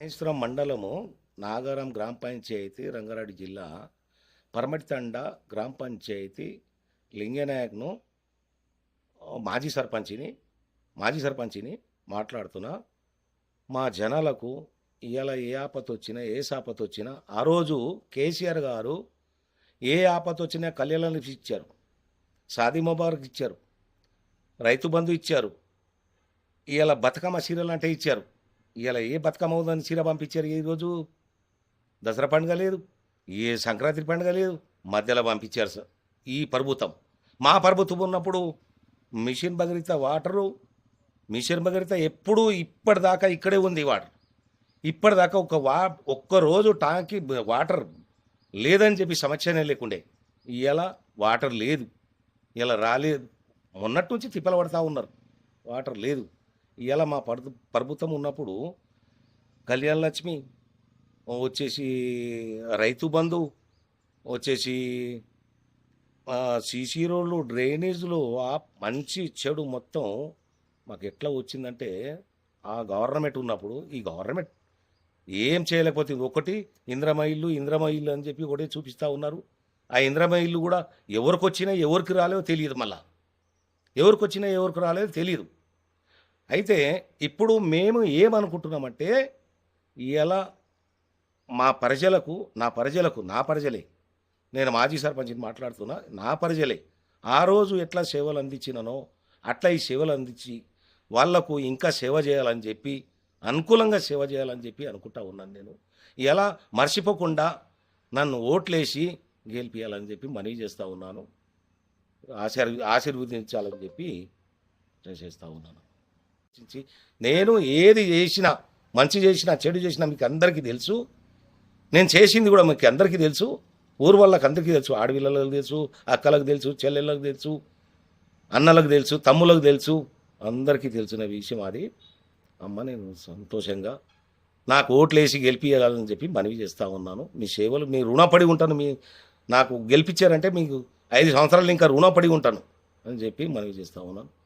మహేశ్వరం మండలము నాగారం గ్రామ పంచాయతీ రంగారెడ్డి జిల్లా పరమటితండ గ్రామ పంచాయతీ లింగనాయక్ను మాజీ సర్పంచిని మాజీ సర్పంచిని మాట్లాడుతున్నా. మా జనాలకు ఇవాళ ఏ ఆపత వచ్చినా ఏ సాపత వచ్చినా ఆ రోజు కేసీఆర్ గారు ఏ ఆపత వచ్చినా కళ్యాణాలు ఇచ్చారు. సాది ముబారక్ ఇచ్చారు. రైతు బంధు ఇచ్చారు. ఇవాళ బతుకమ్మ సీరియల్ అంటే ఇచ్చారు. ఇలా ఏ బతుకమ్మ చీర పంపించారు ఈరోజు దసరా పండుగ లేదు. ఏ సంక్రాంతి పండుగ లేదు. మధ్యలో పంపించారు సార్. ఈ ప్రభుత్వం మా ప్రభుత్వం ఉన్నప్పుడు mission Bhagiratha water mission Bhagiratha ఎప్పుడూ ఇప్పటిదాకా ఇక్కడే ఉంది వాటర్. ఇప్పటిదాకా ఒక వా ఒక్క రోజు టాంకి వాటర్ లేదని చెప్పి సమస్యనే లేకుండే. ఇలా వాటర్ లేదు. ఇలా రాలేదు. మొన్నటి నుంచి తిప్పలు పడతా ఉన్నారు. వాటర్ లేదు. ఇవాళ మా పరు ప్రభుత్వం ఉన్నప్పుడు కళ్యాణ లక్ష్మి వచ్చేసి రైతు బంధు వచ్చేసి సీసీ రోడ్లు డ్రైనేజీలు ఆ మంచి చెడు మొత్తం మాకు ఎట్లా వచ్చిందంటే ఆ గవర్నమెంట్ ఉన్నప్పుడు ఈ గవర్నమెంట్ ఏం చేయలేకపోతుంది. ఒకటి ఇంద్రమ ఇల్లు ఇంద్రమ ఇల్లు అని చెప్పి ఒకటే చూపిస్తూ ఉన్నారు. ఆ ఇంద్రమ ఇల్లు కూడా ఎవరికి వచ్చినా ఎవరికి రాలేదో తెలియదు మళ్ళా. ఎవరికి వచ్చినా ఎవరికి రాలేదో తెలియదు. అయితే ఇప్పుడు మేము ఏమనుకుంటున్నామంటే ఇలా మా ప్రజలకు నా ప్రజలకు నా ప్రజలే నేను మాజీ సర్పంచ్ని మాట్లాడుతున్నా నా ప్రజలే ఆ రోజు ఎట్లా సేవలు అందించిననో అట్లా ఈ సేవలు అందించి వాళ్ళకు ఇంకా సేవ చేయాలని చెప్పి అనుకూలంగా సేవ చేయాలని చెప్పి అనుకుంటా ఉన్నాను నేను. ఇలా మర్చిపోకుండా నన్ను ఓట్లేసి గెలిపించాలని చెప్పి మనవి చేస్తూ ఉన్నాను. ఆశీర్ ఆశీర్వదించాలని చెప్పి చేస్తూ ఉన్నాను. ఆలోచించి నేను ఏది చేసినా మంచి చేసినా చెడు చేసినా మీకు అందరికీ తెలుసు. నేను చేసింది కూడా మీకు అందరికీ తెలుసు. ఊరు వాళ్ళకి అందరికీ తెలుసు. ఆడపిల్లలకు తెలుసు అక్కలకు తెలుసు చెల్లెళ్ళకు తెలుసు అన్నలకు తెలుసు తమ్ములకు తెలుసు. అందరికీ తెలిసిన విషయం అది. అమ్మ నేను సంతోషంగా నాకు ఓట్లేసి గెలిపించాలని చెప్పి మనవి చేస్తూ ఉన్నాను. మీ సేవలు మీ రుణపడి ఉంటాను. మీ నాకు గెలిపించారంటే మీకు ఐదు సంవత్సరాలు ఇంకా రుణపడి ఉంటాను అని చెప్పి మనవి చేస్తూ ఉన్నాను.